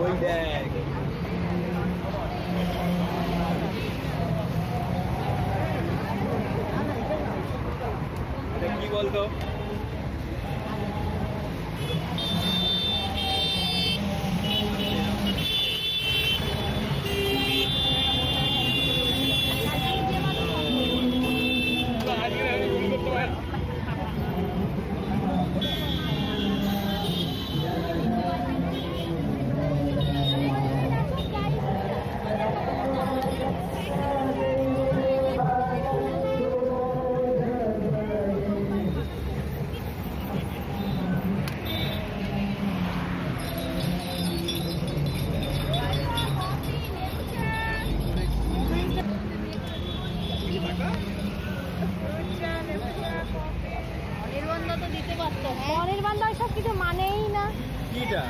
ওই দেখ এটা কি বলতো অনির্বন্ধ তো দিতে পারতো অনির্বন্ধ সব কিছু মানেই না। কিটা?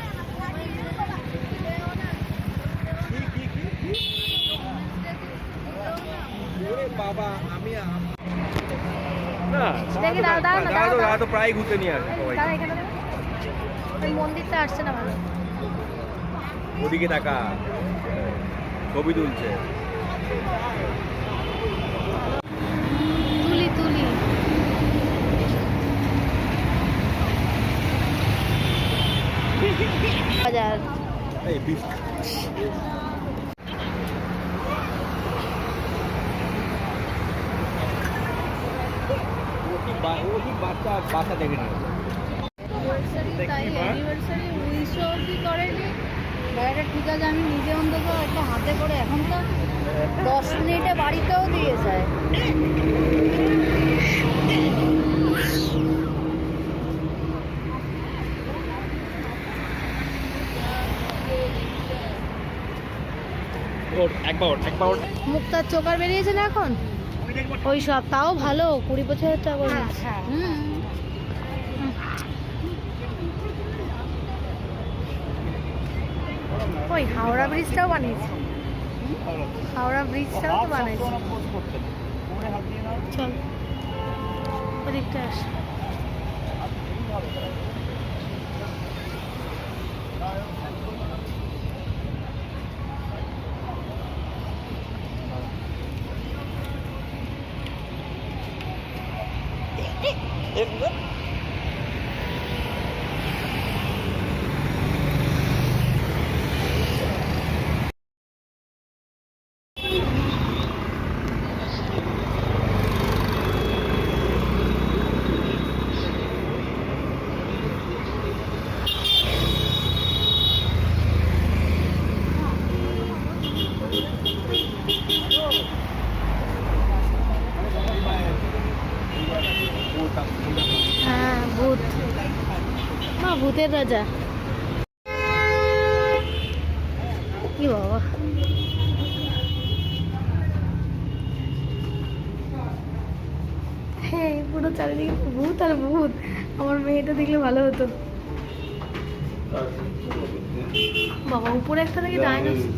বাবা আমি না তো প্রায় ঘুরতে নিয়ে আসবে মন্দিরটা আসছে না ভালো। ওদিকে তাকা। ছবি তুলছে। বাজার বাচ্চা দেখে করেনি? গাড়িটা ঠিক আছে আমি নিজে অন্তত একটু হাতে করে এখন তো দশ মিনিটে বাড়িতেও দিয়ে যায়। ওর একবার ওর, একবার। ওর। মুক্তার চোকার বেরিয়েছে না এখন? ওই সব তাও ভালো কুড়ি পঁচিশ হাজার টাকা করে ওই হাওড়া ব্রিজটাও বানিয়েছে। হাওড়া ব্রিজটাও তো বানাইছে চল ওদিকটা আস হ্যাঁ ভূত। মা ভূতের রাজা। কি বাবা। হ্যাঁ পুরো চারিদিকে ভূত আর ভূত। আমার মেয়েটা দেখলে ভালো হতো। বাবা উপরে একটা থেকে ডাইনোসর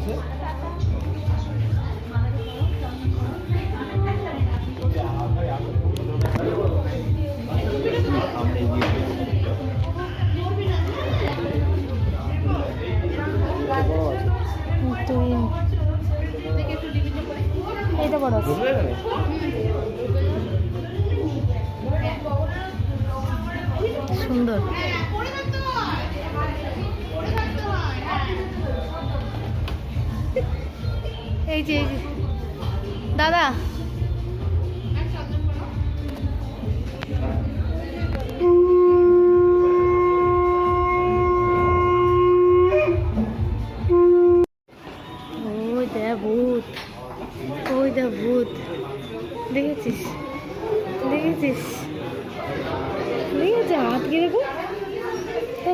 হয়েছে এটা বড় সুন্দর। এই যে দাদা। ভূত। ওই ভূত। দেখেছিস? দেখেছিস? দেখেছি হাত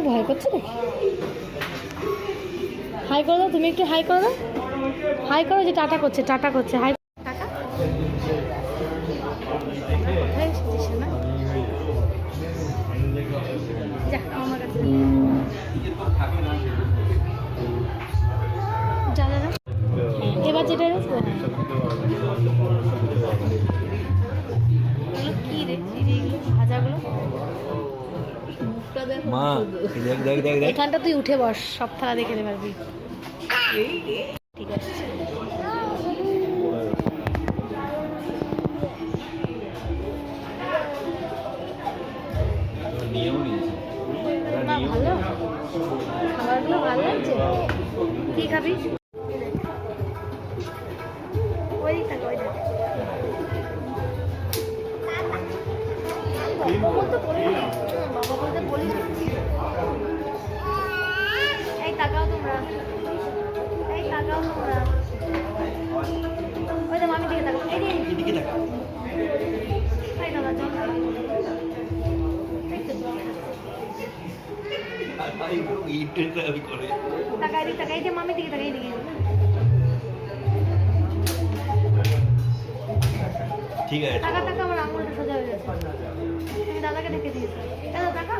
ভয় করছ হাই করো দাও, তুমি একটু হাই করো দাও। হাই করো যে টাটা করছে টাটা করছে হাই টাটা। এবার যেটা রয়েছে কি রে ভাজাগুলো মা দেখ দেখ দেখ এখানটা তুই উঠে বস সব থালা দেখে পারবি। ঠিক আছে। ভালো। খাবারগুলো ভালো লাগছে কি খাবি? ওই ভাই ইন্টারটা আমি করে তাকাই দিক তাকাই দিয়ে মামি দিকে তাকাই দিকে ঠিক আছে টাকা টাকা আমার আঙুলটা সোজা হয়ে গেছে তুমি দাদাকে ডেকে দিয়েছ দাদা টাকা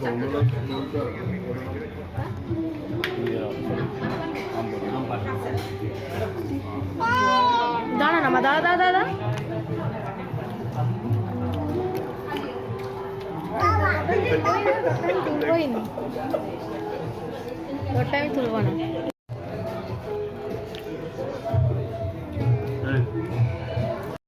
থ্যাংক ইউ দাঁড়া না মা দাঁড়া দাঁড়া